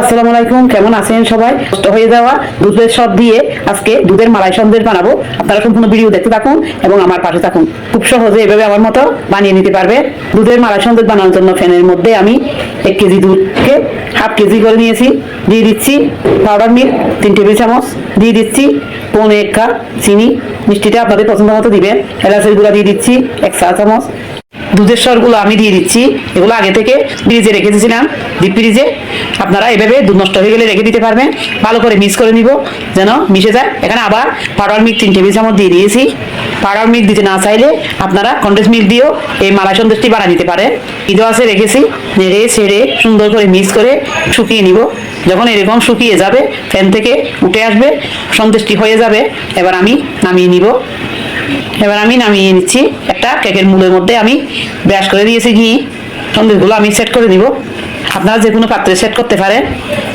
আসসালামু আলাইকুম, কেমন আছেন সবাই? নষ্ট হয়ে যাওয়া দুধের সব দিয়ে আজকে দুধের মালাই সন্দেশ বানাবো। আপনারা সম্পূর্ণ ভিডিও দেখতে থাকুন এবং আমার পাশে থাকুন। খুব সহজে এভাবে আমার মতো বানিয়ে নিতে পারবে। দুধের মালাই সন্দেশ বানানোর জন্য ফ্যানের মধ্যে আমি এক কেজি দুধকে হাফ কেজি করে নিয়েছি। দিয়ে দিচ্ছি পাউডার মিল্ক তিন টেবিল চামচ। দিয়ে দিচ্ছি পৌনে এক কাপ চিনি। মিষ্টিটা আপনাদের পছন্দ মতো দিবেন। এলাচের গুঁড়া দিয়ে দিচ্ছি এক চা চামচ। দুধের স্বরগুলো আমি দিয়ে দিচ্ছি। এগুলো আগে থেকে ফ্রিজে রেখে দিয়েছিলাম। ডিপ ফ্রিজে আপনারা এভাবে দুধ নষ্ট হয়ে গেলে রেখে দিতে পারবেন। ভালো করে মিক্স করে নিব, যেন মিশে যায়। এখানে আবার পাউডার মিল্ক তিন টেবিল চামচ দিয়ে দিয়েছি। পাউডার মিল্ক দিতে না চাইলে আপনারা কন্ডেন্স মিল্ক দিয়েও এই মালাই সন্দেশটি বানিয়ে নিতে পারেন। ঈদও আছে রেখেছি। নেড়ে, ছেড়ে সুন্দর করে মিক্স করে শুকিয়ে নিব। যখন এরকম শুকিয়ে যাবে ফ্যান থেকে উঠে আসবে, সন্দেশটি হয়ে যাবে। এবার আমি নামিয়ে নিব। এবার আমি নামিয়ে নিচ্ছি। একটা কেকের মূলের মধ্যে আমি ব্রাশ করে দিয়েছি ঘি। সন্দেশগুলো আমি সেট করে দিব। আপনারা যে কোনো পাত্রে সেট করতে পারেন।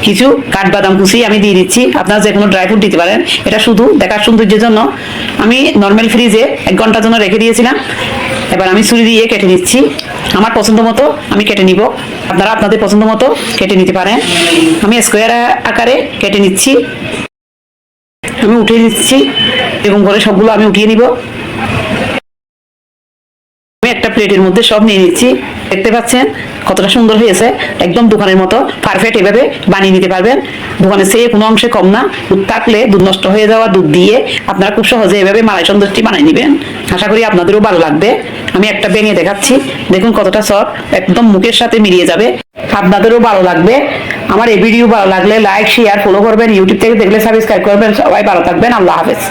কিছু কাঠবাদাম কুচি আমি দিয়ে দিচ্ছি। আপনারা যে কোনো ড্রাই ফ্রুট দিতে পারেন। এটা শুধু দেখার সৌন্দর্যের জন্য। আমি নর্মাল ফ্রিজে এক ঘণ্টার জন্য রেখে দিয়েছিলাম। এবার আমি ছুরি দিয়ে কেটে নিচ্ছি। আমার পছন্দ মতো আমি কেটে নিব। আপনারা আপনাদের পছন্দ মতো কেটে নিতে পারেন। আমি স্কোয়ার আকারে কেটে নিচ্ছি। আমি উঠিয়ে নিচ্ছি। এরকম করে সবগুলো আমি উঠিয়ে নিব। একটা প্লেটের মধ্যে সব নিয়ে নিচ্ছি। দেখতে পাচ্ছেন, কতটা সুন্দর হয়েছে। একদম দোকানের মতো পারফেক্ট এভাবে বানিয়ে নিতে পারবেন। দোকানের চেয়ে কোনো অংশে কম না। দুধ থাকলে দুধ নষ্ট হয়ে যাওয়া দুধ দিয়ে আপনারা খুব সহজে এভাবে মালাই সন্দেশটি বানিয়ে নেবেন। আশা করি আপনাদেরও ভালো লাগবে। আমি একটা ভেঙে দেখাচ্ছি। দেখুন কতটা সফট একদম মুখের সাথে মিলিয়ে যাবে। আপনাদেরও ভালো লাগবে। আমার এই ভিডিও ভালো লাগলে লাইক শেয়ার ফলো করবেন। ইউটিউব থেকে দেখলে সাবস্ক্রাইব করবেন। সবাই ভালো থাকবেন। আল্লাহ হাফেজ।